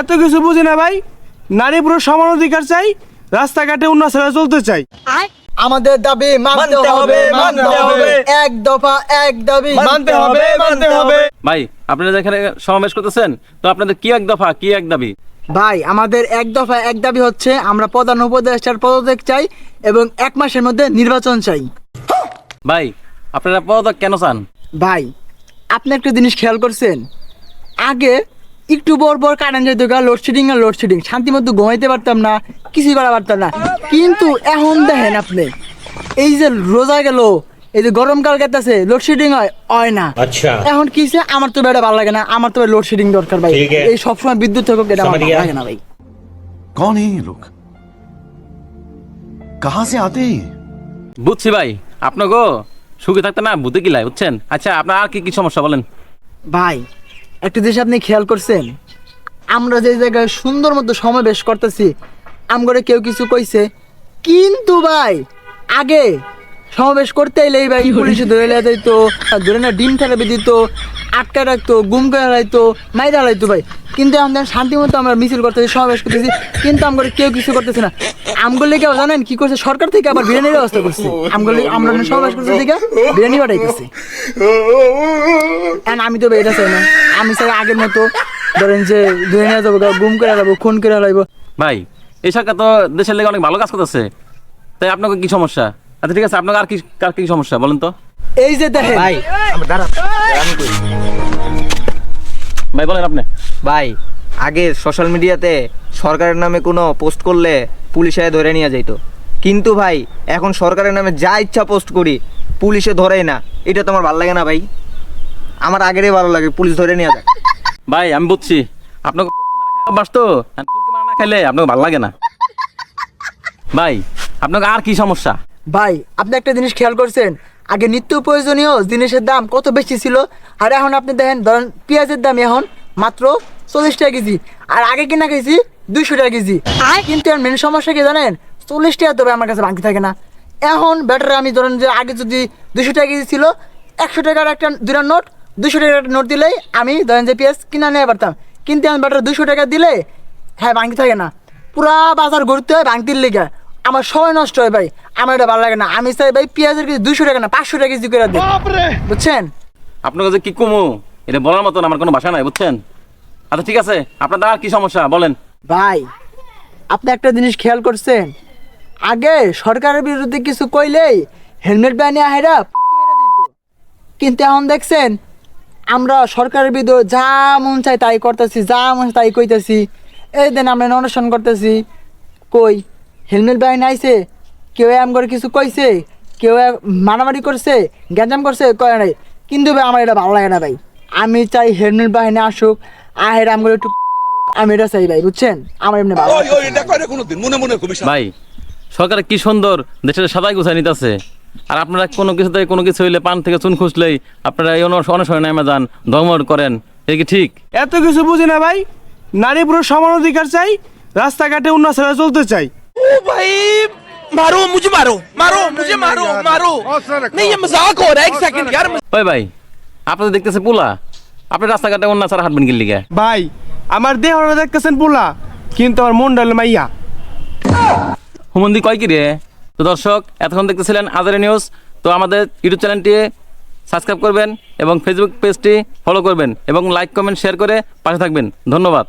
এত কিছু বুঝি না ভাই? নারী পুরুষ সমান অধিকার চাই রাস্তাঘাটে উন্নত সেবা চলতে চাই। আমাদের দাবি মানতে হবে মানতে হবে। এক দফা এক দাবি মানতে হবে মানতে হবে। ভাই আপনারা যেখানে সমাবেশ করতেছেন তো আপনাদের কি এক দফা কি এক দাবি? ভাই আমাদের এক দফা এক দাবি হচ্ছে আমরা প্রধান উপদেষ্টার পদত্যাগ চাই এবং এক মাসের মধ্যে নির্বাচন চাই। ভাই আপনারা পদত্যাগ কেন চান? ভাই আপনি একটা জিনিস খেয়াল করছেন? আগে একটু বর বর কারেন্ট যেত লোডশেডিং আর লোডশেডিং শান্তি মতো ঘুমাইতে পারতাম না কিছু করা পারতাম না। কিন্তু এখন দেখেন আপনি এই যে রোজা গেল এই যে গরমকাল গেতেছে লোডশেডিং হয় হয় না। আচ্ছা। এখন কি সে আমার তো বেড়া ভালো লাগে না আমার তো লোডশেডিং দরকার ভাই। এই সবসময় বিদ্যুৎ থাকুক এটা আমার ভালো লাগে না ভাই। কন এই লোক? কাহা সে আতে বুঝছি ভাই আপনাকে সুখে থাকতে না বুঝতে কি বুঝছেন? আচ্ছা আপনার আর কি কি সমস্যা বলেন? ভাই একটা জিনিস আপনি খেয়াল করছেন? আমরা যে জায়গায় সুন্দর মতো সমাবেশ করতেছি, আমগরে কেউ কিছু কইছে, কিন্তু ভাই, আগে সমাবেশ করতে এলেই ভাই পুলিশে ধরে লিয়ে যাইতো ধরে না ডিম থেরাপি দিত আটকা রাখতো গুম করে হারাইতো মাইরা হারাইতো ভাই। কিন্তু আমাদের শান্তি মতো আমরা মিছিল করতেছি সমাবেশ করতেছি কিন্তু আমগরে কেউ কিছু করতেছে না। আমগুলো কেউ জানেন কি করছে? সরকার থেকে আবার বিরিয়ানির ব্যবস্থা করছে। আমগুলো আমরা সমাবেশ করতে থেকে বিরিয়ানি পাঠাইতেছে। আমি তো ভাই এটা চাই না। আমি চাই আগের মতো ধরেন যে ধরে নিয়ে যাব গুম করে যাব খুন করে লাইবো। ভাই এই সরকার তো দেশের লেগে অনেক ভালো কাজ করতেছে। তাই আপনাকে কি সমস্যা? আচ্ছা ঠিক আছে আপনার আর কি কি সমস্যা বলেন তো। এই যে দেখেন। ভাই ভাই বলেন আপনি। ভাই আগে সোশ্যাল মিডিয়াতে সরকারের নামে কোনো পোস্ট করলে পুলিশে ধরে নিয়ে যাইত। কিন্তু ভাই এখন সরকারের নামে যা ইচ্ছা পোস্ট করি পুলিশে ধরেই না। এটা তো আমার ভালো লাগে না ভাই। আমার আগেরই ভালো লাগে পুলিশ ধরে নিয়ে যায়। ভাই আমি বুঝছি। আপনাকে অভ্যাস তো? মারা না খাইলে আপনাকে ভালো লাগে না। ভাই আপনাকে আর কি সমস্যা? ভাই আপনি একটা জিনিস খেয়াল করছেন? আগে নিত্য প্রয়োজনীয় জিনিসের দাম কত বেশি ছিল? আর এখন আপনি দেখেন ধরেন পেঁয়াজের দাম এখন মাত্র চল্লিশ টাকা কেজি আর আগে কিনা কেজি দুইশো টাকা কেজি। কিন্তু মেন সমস্যা কি জানেন? চল্লিশ টাকা তবে আমার কাছে বাকি থাকে না। এখন বেটার আমি ধরেন যে আগে যদি দুশো টাকা কেজি ছিল একশো টাকার একটা দুটা নোট দুশো টাকার একটা নোট দিলেই আমি ধরেন যে পেঁয়াজ কিনা নিয়ে পারতাম। কিন্তু আমি বেটার দুশো টাকা দিলে হ্যাঁ বাকি থাকে না। পুরা বাজার ঘুরতে হয় ভাঙতির লেগে। আমার সময় নষ্ট হয় ভাই। আমার এটা ভালো লাগে না। আমি চাই ভাই পেঁয়াজের কেজি দুইশো টাকা না পাঁচশো টাকা কেজি করে দিই বুঝছেন? আপনাকে যে কি কমু? এটা বলার মতন আমার কোনো ভাষা নাই বুঝছেন? আচ্ছা ঠিক আছে। আপনার আর কি সমস্যা? বলেন। ভাই আপনি একটা জিনিস খেয়াল করছেন? আগে সরকারের বিরুদ্ধে কিছু কইলেই হেলমেট বানিয়ে আহেরা কিন্তু এখন দেখছেন আমরা সরকারের বিরুদ্ধে যা মন চাই তাই করতেছি যা মন চাই তাই কইতেছি। এই দিন আমরা অনুষ্ঠান করতেছি। কই? হেলমেট বাহিনী আইছে কেউ এম করে কিছু কইছে কেউ মারামারি করছে গ্যাঞ্জাম করছে কয় নাই। কিন্তু ভাই আমার এটা ভালো লাগে না ভাই। আমি চাই হেলমেট বাহিনী আসুক আহের আম করে একটু আমি এটা চাই ভাই বুঝছেন? আমার এমনি ভালো লাগতেছে না। ভাই সরকার কি সুন্দর দেশের সাদাই গুছাই নিতেছে। আর আপনারা কোনো কিছুতে কোনো কিছু হইলে পান থেকে চুন খুঁজলেই আপনারা এই অনু- অনুসরণে নেমে যান ধর্ম করেন। এই কি ঠিক? এত কিছু বুঝি না ভাই। নারী পুরুষ সমান অধিকার চাই রাস্তাঘাটে উন্নত সেবা চলতে চাই। मारो मुझे मारो मारो मुझे मारो मारो नहीं ये मजाक हो रहा है एक सेकंड यार ওই ভাই আপনাদের দেখতেছে পোলা আপনি রাস্তাঘাটে অন্য ছাড়া হাঁটবেন গিল লিগে ভাই আমার দেহ দেখতেছেন পোলা কিন্তু আমার মন ডাল মাইয়া হুমন্দি কয় কি রে তো দর্শক এতক্ষণ দেখতেছিলেন আজারে নিউজ তো আমাদের ইউটিউব চ্যানেলটি সাবস্ক্রাইব করবেন এবং ফেসবুক পেজটি ফলো করবেন এবং লাইক কমেন্ট শেয়ার করে পাশে থাকবেন ধন্যবাদ